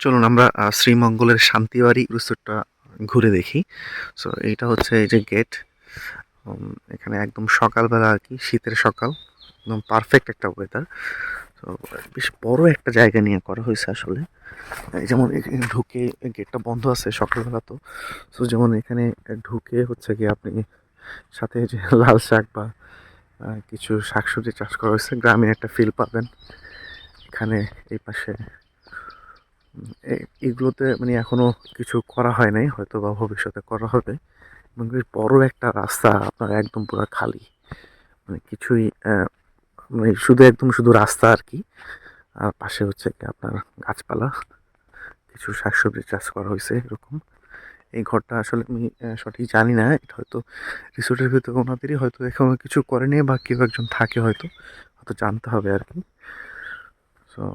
চলুন আমরা শ্রীমঙ্গলের শান্তিবাড়ি রিসোর্টটা ঘুরে দেখি। সো এইটা হচ্ছে এই যে গেট এখানে একদম সকালবেলা আর কি, শীতের সকাল, একদম পারফেক্ট একটা ওয়েদার তো বেশ বড় একটা জায়গা নিয়ে করা হয়েছে আসলে। যেমন ঢুকে গেটটা বন্ধ আছে সকালবেলা তো। সো যেমন এখানে ঢুকে হচ্ছে কি আপনি সাথে যে লাল শাক বা কিছু শাকসবজি চাষ করা হয়েছে গ্রামীণ একটা ফিল পাবেন। এখানে এই পাশে এগুলোতে মানে এখনও কিছু করা হয় নাই হয়তো বা ভবিষ্যতে করা হবে। এবং বেশ বড় একটা রাস্তা আপনার একদম পুরো খালি। মানে কিছুই মানে শুধু একদম শুধু রাস্তা আর কি। আর পাশে হচ্ছে আপনার গাছপালা। কিছু শাকসবজি চাষ করা হয়েছে এরকম। এই ঘরটা আসলে আমি সঠিক জানি না। এটা হয়তো রিসোর্টের ভিতরে ওনাদেরই হয়তো এখনও কিছু করেনি বা কেউ একজন থাকে হয়তো। হয়তো জানতে হবে আর কি। সো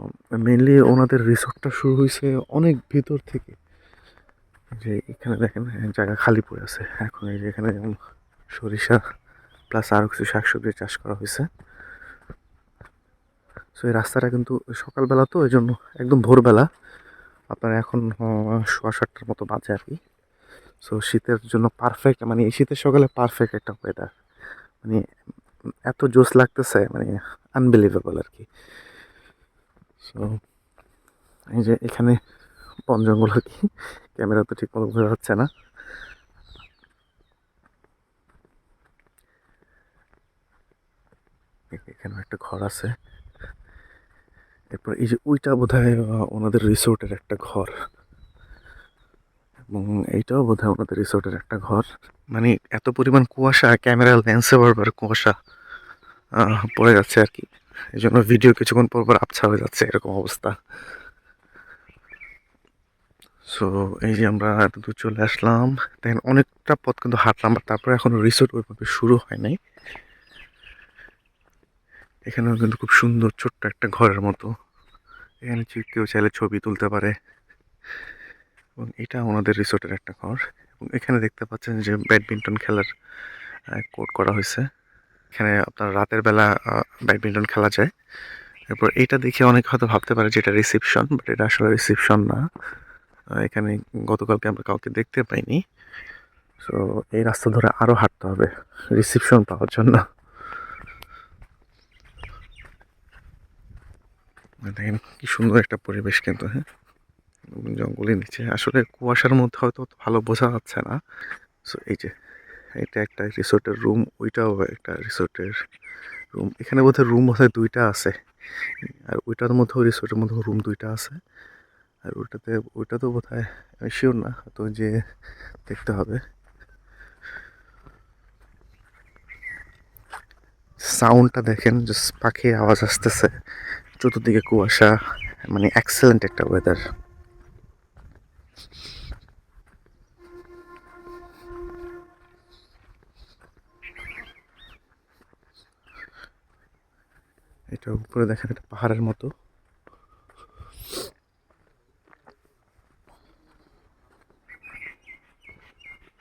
মেনলি ওনাদের রিসোর্টটা শুরু হয়েছে অনেক ভিতর থেকে। যে এখানে দেখেন জায়গা খালি পড়ে আছে। এখন এই যে এখানে যেমন সরিষা প্লাস আরও কিছু শাকসবজি চাষ করা হয়েছে। সো এই রাস্তাটা কিন্তু সকালবেলা তো এই জন্য একদম ভোরবেলা। আপনার এখন সোয়া সাতটার মতো বাজে আর কি। সো শীতের জন্য পারফেক্ট মানে এই শীতের সকালে পারফেক্ট একটা ওয়েদার মানে এত জোস লাগতেছে মানে আনবিলিভেবল আর কি। সো এই যে এখানে বন জঙ্গল আর কি। ক্যামেরা তো ঠিক মতো বোঝা যাচ্ছে না। এখানে একটা ঘর আছে। এরপর এই যে ওইটা বোধ হয় ওনাদের রিসোর্টের একটা ঘর। এবং এইটাও বোধ হয় ওনাদের রিসোর্টের একটা ঘর। মানে এত পরিমাণ কুয়াশা, ক্যামেরা লেন্সে বারবার কুয়াশা পড়ে যাচ্ছে আর কি। এই জন্য ভিডিও কিছুক্ষণ পর পর আবছা হয়ে যাচ্ছে এরকম অবস্থা। সো এই যে আমরা এত দূর চলে আসলাম। দেখেন অনেকটা পথ কিন্তু হাঁটলাম তারপরে এখনও রিসোর্ট ওইভাবে শুরু হয় নাই। এখানেও কিন্তু খুব সুন্দর ছোট্ট একটা ঘরের মতো। এখানে কেউ চাইলে ছবি তুলতে পারে। এবং এটা ওনাদের রিসোর্টের একটা ঘর। এবং এখানে দেখতে পাচ্ছেন যে ব্যাডমিন্টন খেলার কোর্ট করা হয়েছে। এখানে আপনার রাতের বেলা ব্যাডমিন্টন খেলা যায়। এরপর এটা দেখে অনেকে হয়তো ভাবতে পারে যে এটা রিসেপশন বাট এটা আসলে রিসেপশন না। এখানে গতকালকে আমরা কাউকে দেখতে পাইনি। সো এই রাস্তা ধরে আরও হাঁটতে হবে রিসেপশন পাওয়ার জন্য। দেখেন কি সুন্দর একটা পরিবেশ কিন্তু হ্যাঁ? জঙ্গলের নিচে। আসলে কুয়াশার মধ্যে হয়তো ভালো বোঝা যাচ্ছে না। সো এই যে এটা একটা রিসোর্টের রুম, ওইটাও একটা রিসোর্টের রুম। এখানে বোধহয় রুম বোধহয় দুইটা আছে। আর ওইটার মধ্যেও রিসোর্টের মধ্যেও রুম দুইটা আছে। আর ওইটাতে ওইটা তো বোধ হয় শিওর না, তো যে দেখতে হবে। সাউন্ডটা দেখেন জাস্ট পাখির আওয়াজ আসতেছে। চতুর্দিকে কুয়াশা মানে এক্সেলেন্ট একটা ওয়েদার এটা উপরে দেখেন একটা পাহাড়ের মতো।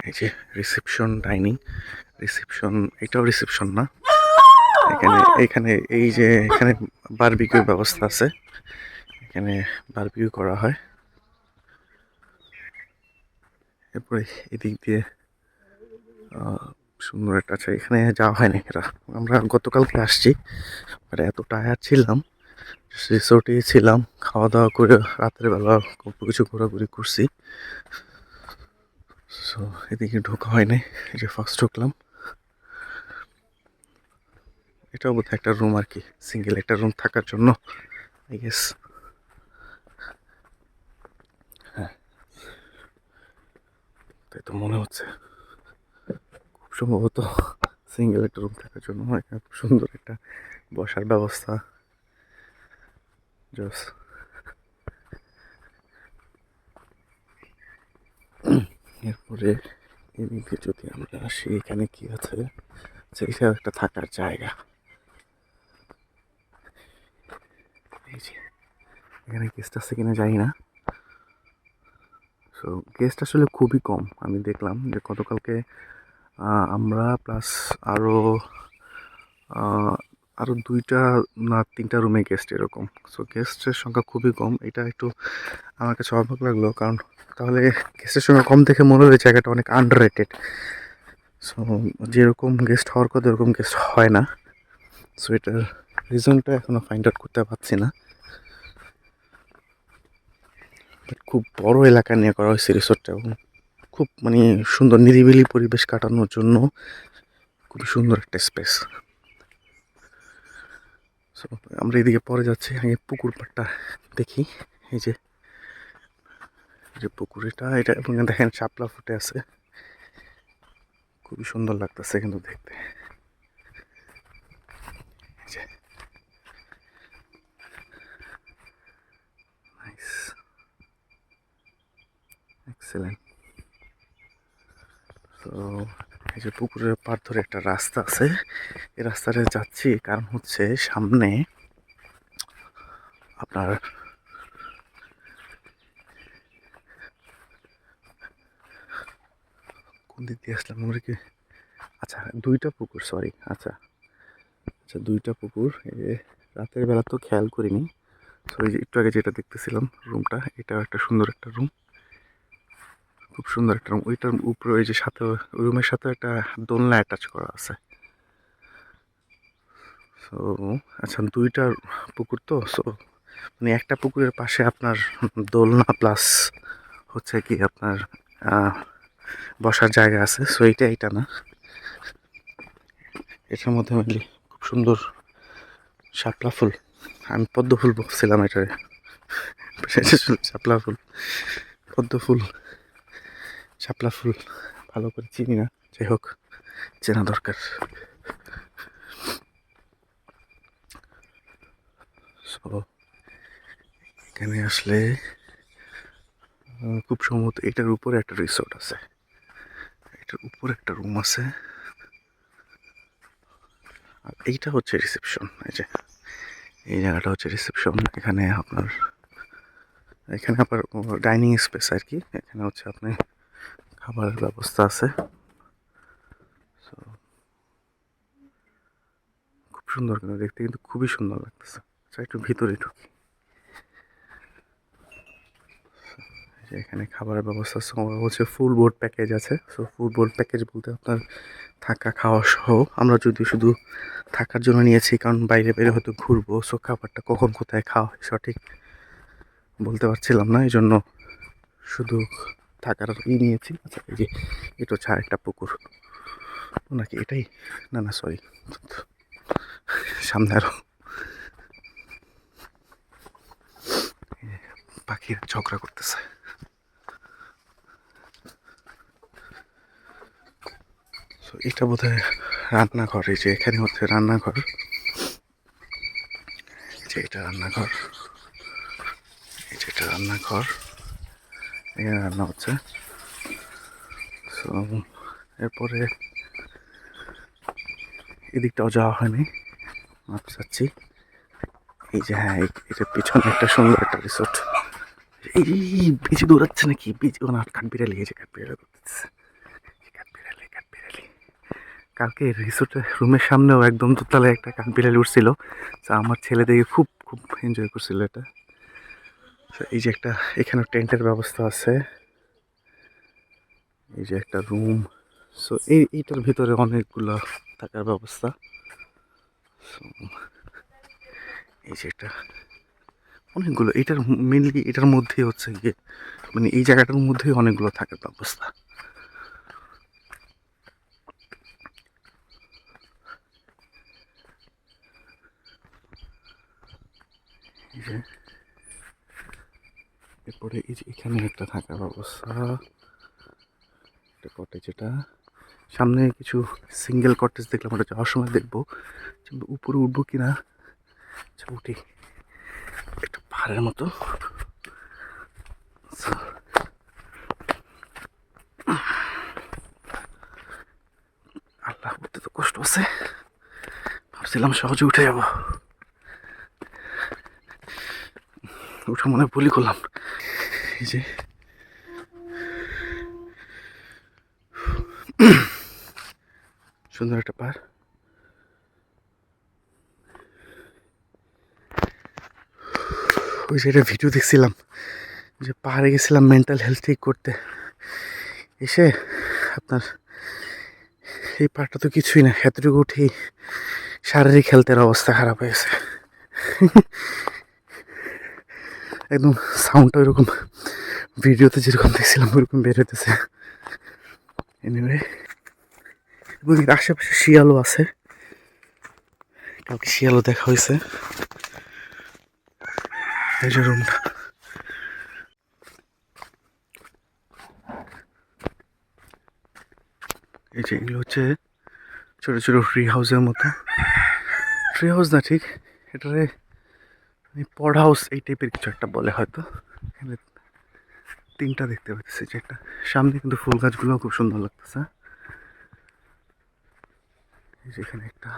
এই যে রিসেপশন ডাইনিং রিসেপশন এটাও রিসেপশন না। এখানে এখানে এই যে, এখানে বারবিকিউর ব্যবস্থা আছে। এখানে বারবিকিউ করা হয়। এরপরে এদিক দিয়ে সুন্দর একটা আছে, এখানে যাওয়া হয়নি এটা আমরা গতকালকে আসছি, আর এত টায়ার ছিলাম রিসোর্টে ছিলাম খাওয়া দাওয়া করে রাতের বেলা কিছু ঘোরাঘুরি করছি। সো এদিকে ঢোকা হয়নি যে ফার্স্ট ঢুকলাম। এটাও বোধহয় একটা রুম আর কি সিঙ্গেল একটা রুম থাকার জন্য আই গেস হ্যাঁ। তাই তো মনে হচ্ছে। সম্ভবত সিঙ্গেল একটা রুম থাকার জন্য। এখানে খুব সুন্দর একটা বসার ব্যবস্থা। জস এরপরে এদিকে যদি আমরা আসি এখানে কি আছে? আচ্ছা, এটাও একটা থাকার জায়গা। এখানে গেস্ট আছে কিনা জানি না। সো গেস্ট আসলে খুবই কম। আমি দেখলাম যে গতকালকে আমরা প্লাস আরও আরও দুইটা না তিনটা রুমে গেস্ট এরকম। সো গেস্টের সংখ্যা খুবই কম। এটা একটু আমার কাছে অবাক লাগল কারণ তাহলে গেস্টের সংখ্যা কম দেখে মনে হয় জায়গাটা অনেক আন্ডার রেটেড সো যেরকম গেস্ট হওয়ার কথা এরকম গেস্ট হয় না। সো এটার রিজনটা এখনও ফাইন্ড আউট করতে পারছি না। খুব বড় এলাকা নিয়ে করা হয়েছে রিসোর্টটা এবং খুব মানে সুন্দর নিরিবিলি পরিবেশ কাটানোর জন্য খুবই সুন্দর একটা স্পেস আমরা এদিকে পরে যাচ্ছি, আগে পুকুর পাড়টা দেখি। এই যে যে পুকুর এটা এটা এবং দেখেন শাপলা ফুটে আছে। খুবই সুন্দর লাগতেছে কিন্তু দেখতে। এক্সেলেন্ট তো এই যে পুকুরের পার ধরে একটা রাস্তা আছে, এই রাস্তাটা যাচ্ছি কারণ হচ্ছে সামনে আপনার কোন দিক দিয়ে আসলাম আমরা কি? আচ্ছা দুইটা পুকুর সরি আচ্ছা আচ্ছা দুইটা পুকুর রাতের বেলা তো খেয়াল করিনি। যে একটু আগে যেটা দেখতেছিলাম রুমটা এটাও একটা সুন্দর একটা রুম খুব সুন্দর একটা রুম ওইটার উপরে ওই যে সাথে, রুমের সাথে একটা দোলনা অ্যাটাচ করা আছে। সো আচ্ছা দুইটা পুকুর তো? সো মানে একটা পুকুরের পাশে আপনার দোলনা প্লাস হচ্ছে কি আপনার বসার জায়গা আছে। সো এইটা এইটা না। এটার মধ্যে মেনলি খুব সুন্দর শাপলা ফুল। আমি পদ্ম ফুল বলছিলাম ছিল শাপলা ফুল। পদ্ম ফুল। শাপলা ফুল ভালো করে চিনি না। যাই হোক চেনা দরকার। So, এখানে আসলে খুব সম্ভবত এটার উপরে একটা রিসোর্ট আছে। এটার উপরে একটা রুম আছে। আর এইটা হচ্ছে রিসেপশন এই যে এই জায়গাটা হচ্ছে রিসেপশন এখানে আপনার এখানে আবার ডাইনিং স্পেস আর কি। এখানে হচ্ছে আপনি খাবারের ব্যবস্থা আছে। খুব সুন্দর কিন্তু দেখতে, কিন্তু খুবই সুন্দর লাগতেছে। আচ্ছা একটু ভিতরে ঢুকি। এখানে খাবারের ব্যবস্থা হচ্ছে ফুল বোর্ড প্যাকেজ আছে। সো ফুল বোর্ড প্যাকেজ বলতে আপনার থাকা, খাওয়া সহ আমরা যদি শুধু থাকার জন্য নিয়েছি, কারণ বাইরে বাইরে হয়তো ঘুরবো। সো খাবারটা কখন, কোথায় খাওয়া হয় সঠিক বলতে পারছিলাম না। এই জন্য শুধু থাকার ই নিয়েছি। আচ্ছা এই যে এটা হচ্ছে একটা পুকুর। নাকি এটাই? না না সরি সামনে আরও। পাখিরা ঝগড়া করতেছে। এটা বোধ হয় রান্নাঘর, এই যে এখানে হচ্ছে রান্নাঘর। যে এটা রান্নাঘর। এই যে এটা রান্নাঘর। এখানে রান্না হচ্ছে। সো এরপরে এদিকটাও যাওয়া হয়নি। মাপ চাচ্ছি। এই যে হ্যাঁ এটার পিছনে একটা সুন্দর একটা রিসোর্ট এই বেশি দৌড়াচ্ছে নাকি? বেশি ও না, কাঠবিড়ালি, এই যে করতেছে কাঠবিড়ালি কাঠবিড়ালি। কালকে রিসোর্টের রুমের সামনেও একদম দোতলায় একটা কাঠবিড়ালি উঠছিল। তো আমার ছেলে দেখে খুব খুব এনজয় করছিল এটা। এই যে একটা এখানে টেন্টের ব্যবস্থা আছে। এই যে একটা রুম। সো এই, এইটার ভিতরে অনেকগুলো থাকার ব্যবস্থা। এই যে একটা, অনেকগুলো, এটার মেনলি এটার মধ্যে হচ্ছে গিয়ে মানে এই জায়গাটার মধ্যেই অনেকগুলো থাকার ব্যবস্থা। এই যে এরপরে এই যে এখানে একটা থাকার ব্যবস্থা একটা কটেজ এটা। সামনে কিছু সিঙ্গেল কটেজ দেখলাম ওটা যাওয়ার সময় দেখব। উপরে উঠবো কিনা? আচ্ছা উঠি। একটা পাহাড়ের মতো। আল্লাহ উঠতে তো কষ্ট আছে। ভাবছিলাম সহজে উঠে যাব। উঠা মনে ভুলই করলাম এই যে সুন্দর একটা পার ওই যে একটা ভিডিও দেখছিলাম, যে পাহাড়ে গেছিলাম মেন্টাল হেলথ ঠিক করতে। এসে আপনার এই পাহাড়টা তো কিছুই না, এতটুকু উঠেই শারীরিক হেলথের অবস্থা খারাপ হয়েছে একদম সাউন্ডটা ওইরকম ভিডিওতে যেরকম দেখছিলাম, ওরকম বের হইতেছে। এনিওয়ে এবং এর আশেপাশে শিয়ালও আছে। কালকে শিয়ালও দেখা হয়েছে এই যে রুমটা এই যে এগুলো হচ্ছে ছোটো ছোটো ফ্রি হাউসের মতো। ফ্রি হাউস না ঠিক, এটারে পড হাউস এই টাইপের কিছু একটা বলে হয়তো। এখানে তিনটা দেখতে পাচ্ছি একটা সামনে কিন্তু ফুল গাছগুলো খুব সুন্দর লাগতেছে। এই যে এখানে একটা,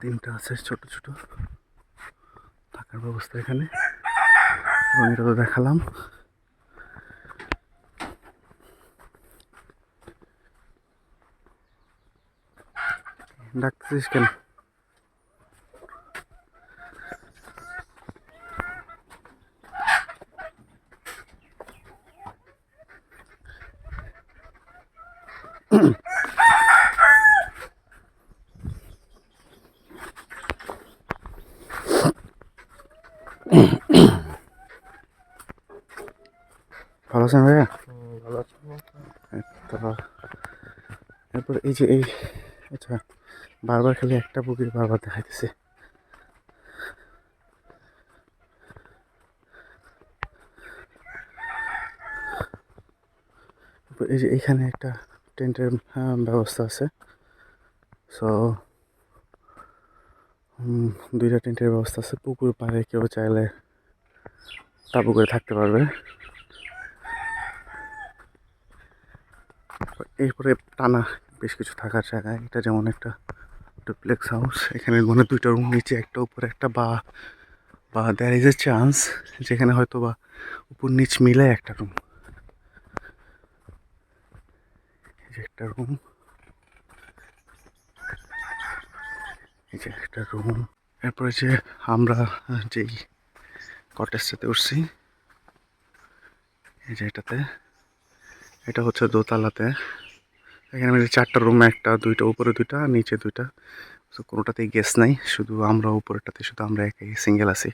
তিনটা আছে ছোট ছোট। থাকার ব্যবস্থা এখানে। এবং এটা তো দেখালাম। ডাকতেছিস কেন? ভালো আছেন ভাইয়া? ভালো আছি। তারপর এরপর এই যে এই আচ্ছা বারবার খালি একটা পুকুর বারবার দেখাইতেছে। এই যে এইখানে একটা টেন্টের ব্যবস্থা আছে। সো দুইটা টেন্টের ব্যবস্থা আছে। পুকুর পাড়ে কেউ চাইলে তাবু করে থাকতে পারবে। এরপরে টানা বেশ কিছু থাকার জায়গা। এটা যেমন একটা ডুপ্লেক্স হাউস এখানে মানে দুইটা রুম নিচে একটা, উপরে একটা, বা বা দ্যার ইজ এ চান্স যেখানে হয়তো বা উপর নিচ মিলে একটা রুম এই যে একটা রুম এই যে একটা রুম এরপরে যে আমরা যেই কটেজটাতে উঠছি, এই যে এটাতে, এটা হচ্ছে দোতলাতে। এখানে আমাদের চারটা রুম একটা, দুইটা, উপরে দুইটা নিচে দুইটা। তো কোনোটাতেই গ্যাস নাই, শুধু আমরা উপরেরটাতে, শুধু আমরা একাই সিঙ্গেল আছি।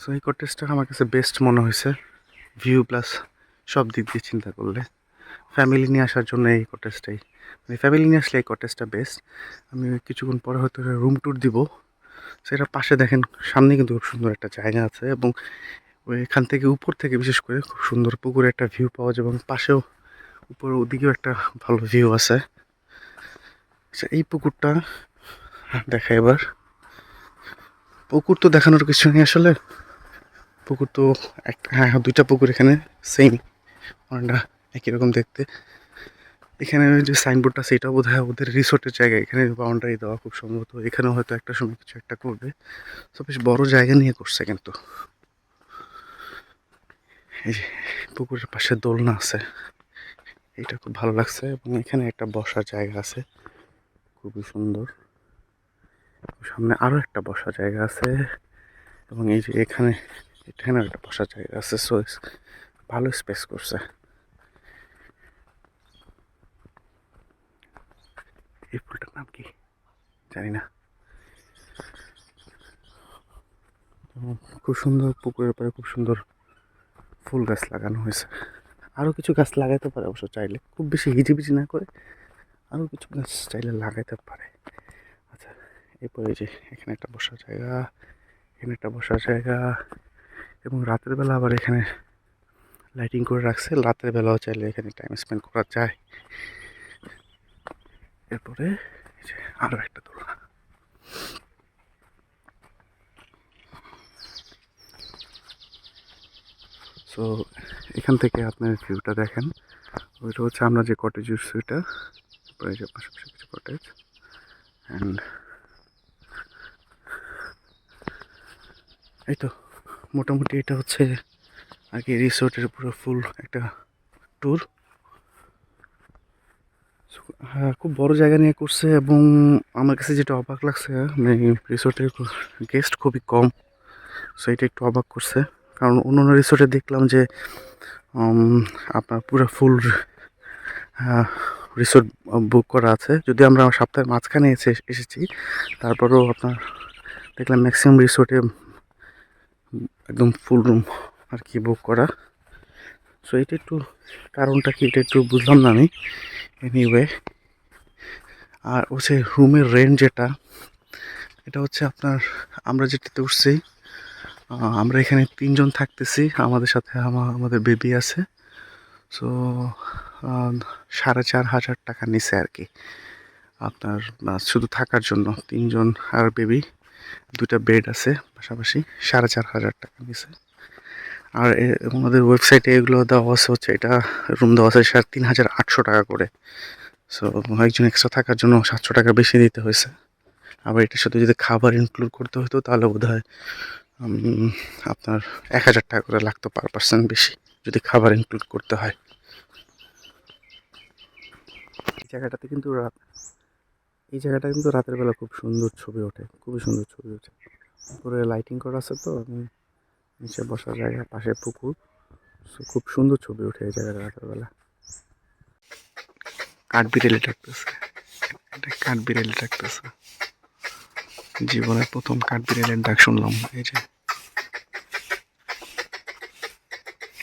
সো এই কটেজটা আমার কাছে বেস্ট মনে হয়েছে। ভিউ প্লাস সব দিক দিয়ে চিন্তা করলে। ফ্যামিলি নিয়ে আসার জন্য এই কটেজটাই মানে ফ্যামিলি নিয়ে আসলে এই কটেজটা বেস্ট আমি কিছুক্ষণ পরে হয়তো রুম ট্যুর দিব। সেটা পাশে দেখেন সামনে কিন্তু খুব সুন্দর একটা জায়গা আছে এবং এখান থেকে উপর থেকে বিশেষ করে খুব সুন্দর পুকুরে একটা ভিউ পাওয়া যায় এবং পাশেও উপর ওদিকেও একটা ভালো ভিউ আছে। আচ্ছা এই পুকুরটা দেখা এবার। পুকুর তো দেখানোর কিছু নেই আসলে। পুকুর তো একটা হ্যাঁ হ্যাঁ, দুইটা পুকুর এখানে সেম অনেকটা একই রকম দেখতে। এখানে যে সাইনবোর্ডটা সেটাও বোধ হয় ওদের রিসোর্টের জায়গা এখানে বাউন্ডারি দেওয়া খুব সম্ভবত। এখানেও হয়তো একটা সময় কিছু একটা করবে। তো বেশ বড় জায়গা নিয়ে করছে কিন্তু। এই যে পুকুরের পাশে দোলনা আছে। এটা খুব ভালো লাগছে এবং এখানে একটা বসার জায়গা আছে। খুবই সুন্দর। সামনে আরও একটা বসার জায়গা আছে এবং এই যে এখানে, এখানেও একটা বসার জায়গা আছে। সো ভালো স্পেস করছে। এই ফুলটার নাম কি? জানি না খুব সুন্দর, পুকুরের পাড়ে খুব সুন্দর ফুল গাছ লাগানো হয়েছে। আরও কিছু গাছ লাগাইতে পারে অবশ্য চাইলে, খুব বেশি হিজিবিজি না করে আরও কিছু গাছ চাইলে লাগাইতে পারে। আচ্ছা এরপরে যে এখানে একটা বসার জায়গা, এখানে একটা বসার জায়গা, এবং রাতের বেলা আবার এখানে লাইটিং করে রাখছে। রাতের বেলাও চাইলে এখানে টাইম স্পেন্ড করা যায়। এরপরে আরও একটা দোলনা। সো এখান থেকে আপনার ভিউটা দেখেন। ওইটা হচ্ছে আমরা যে কটেজ উঠছি ওইটা তারপরে যে পাশাপাশি কিছু কটেজ অ্যান্ড এই তো, মোটামুটি এটা হচ্ছে কি রিসোর্টের পুরো ফুল একটা ট্যুর খুব বড় জায়গা নিয়ে করছে এবং আমার কাছে যেটা অবাক লাগছে মানে রিসোর্টের গেস্ট খুবই কম সো এটা একটু অবাক করছে। কারণ অন্য অন্য রিসোর্টে দেখলাম যে আপনার পুরো ফুল রিসোর্ট বুক করা আছে। যদি আমরা সপ্তাহের মাঝখানে এসে, এসেছি, তারপরেও আপনার দেখলাম ম্যাক্সিমাম রিসোর্টে একদম ফুল রুম আর কি বুক করা। সো এটা একটু কারণটা কি এটা একটু বুঝলাম না আমি। এনিওয়ে আর হচ্ছে রুমের রেন্ট যেটা এটা হচ্ছে আপনার আমরা যেটাতে উঠছি আমরা এখানে তিনজন থাকতেছি, আমাদের সাথে আমা- আমাদের বেবি আছে। সো সাড়ে চার হাজার টাকা নিছে আর কি। আপনার শুধু থাকার জন্য তিনজন আর বেবি দুটা বেড আছে পাশাপাশি, সাড়ে চার হাজার টাকা নিছে। আর আমাদের ওয়েবসাইটে এগুলো দেওয়া আছে হচ্ছে, এটা রুম দেওয়া আছে সাড়ে তিন হাজার আটশো টাকা করে। সো একজন এক্সট্রা থাকার জন্য সাতশো টাকা বেশি দিতে হয়েছে। আবার এটার সাথে যদি খাবার ইনক্লুড করতে হতো, তাহলে বোধ হয় আপনার এক হাজার টাকা করে লাগতো পার পার্সেন্ট বেশি, যদি খাবার ইনক্লুড করতে হয়। এই জায়গাটাতে কিন্তু রাত, এই জায়গাটা কিন্তু রাতের বেলা খুব সুন্দর ছবি ওঠে, খুবই সুন্দর ছবি ওঠে। উপরে লাইটিং করা আছে তো, আমি নিচে বসার জায়গা, পাশে পুকুর। খুব সুন্দর ছবি উঠে এই জায়গাটা রাতের বেলা কাঠবিড়েলি ডাকতেছে। এটা কাঠবিড়েলি ডাকতেছে। জীবনের প্রথম কাঠ বিড়ালের ডাক শুনলাম। এই যে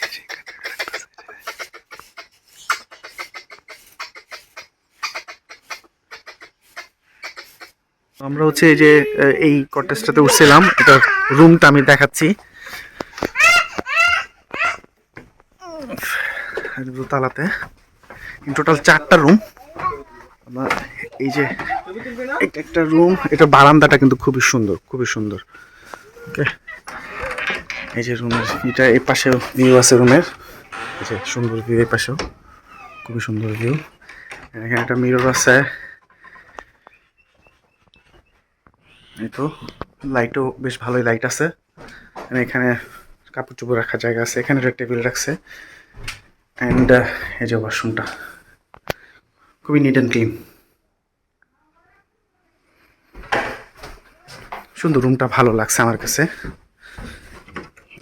এই যে কাঠবিড়েলি ডাকতেছে, এই যে। আমরা হচ্ছে এই যে এই কটেজটাতে উঠছিলাম। এটার রুমটা আমি দেখাচ্ছি। দোতলাতে। টোটাল চারটা রুম আমার এই যে এটা একটা রুম এটা বারান্দাটা কিন্তু খুবই সুন্দর খুবই সুন্দর। ওকে এই যে রুমের এটা এই পাশেও ভিউ আছে রুমের এই যে সুন্দর ভিউ এই পাশেও। খুবই সুন্দর ভিউ এখানে একটা মিরর আছে। এই তো লাইটও বেশ ভালোই লাইট আছে। এখানে কাপড় চোপড় রাখার জায়গা আছে। এখানে একটা টেবিল রাখছে। অ্যান্ড এই যে ওয়াশরুমটা খুবই নিট অ্যান্ড ক্লিন সুন্দর রুমটা ভালো লাগছে আমার কাছে।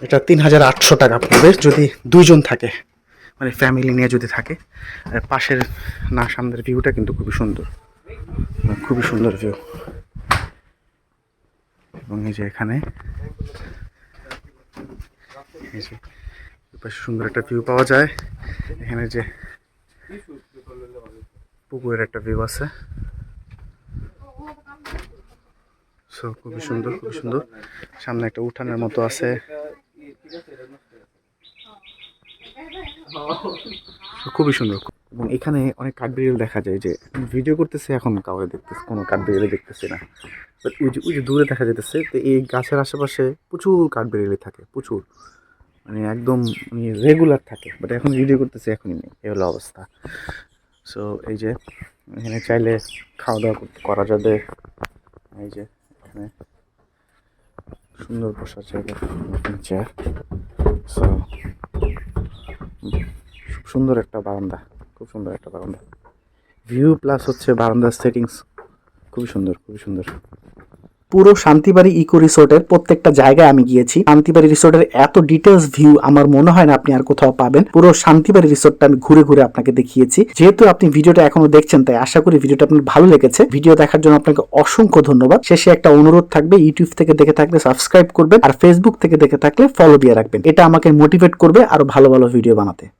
এটা তিন হাজার আটশো টাকা পড়বে যদি দুইজন থাকে। মানে ফ্যামিলি নিয়ে যদি থাকে। আর পাশের না সামনের ভিউটা কিন্তু খুবই সুন্দর। খুবই সুন্দর ভিউ এবং এই যে এখানে সুন্দর একটা ভিউ পাওয়া যায়। এখানে যে পুকুরের একটা ভিউ আছে। সো খুবই সুন্দর খুবই সুন্দর। সামনে একটা উঠানের মতো আছে। খুবই সুন্দর এবং এখানে অনেক কাঠবিড়েল দেখা যায় যে ভিডিও করতেছে, এখন কাউকে দেখতেছে, কোনো কাঠবিড়েলে দেখতেছে না। বাট ওই যে ওই যে দূরে দেখা যেতেছে তো এই গাছের আশেপাশে প্রচুর কাঠবিড়েলি থাকে, প্রচুর। মানে একদম মানে রেগুলার থাকে বাট এখন ভিডিও করতেছে, এখনই নেই, এই হলো অবস্থা। সো এই যে, এখানে চাইলে খাওয়া দাওয়া করা যাবে। এই যে, এখানে সুন্দর বসার জায়গা চেয়ার সো সুন্দর একটা বারান্দা। খুব সুন্দর একটা বারান্দা। ভিউ প্লাস হচ্ছে বারান্দার সেটিংস খুবই সুন্দর খুবই সুন্দর। পুরো শান্তিবাড়ি ইকো রিসোর্টের প্রত্যেকটা জায়গায় আমি গিয়েছি। শান্তিবাড়ি রিসোর্টের এত ডিটেলস ভিউ আমার মনে হয় না আপনি আর কোথাও পাবেন। পুরো শান্তিবাড়ি রিসোর্টটা আমি ঘুরে ঘুরে আপনাকে দেখিয়েছি। যেহেতু আপনি ভিডিওটা এখনও দেখছেন, তাই আশা করি ভিডিওটা আপনার ভালো লেগেছে। ভিডিও দেখার জন্য আপনাকে অসংখ্য ধন্যবাদ। শেষে একটা অনুরোধ থাকবে, ইউটিউব থেকে দেখে থাকলে সাবস্ক্রাইব করবেন আর ফেসবুক থেকে দেখে থাকলে ফলো দিয়ে রাখবেন। এটা আমাকে মোটিভেট করবে আরও ভালো ভালো ভিডিও বানাতে।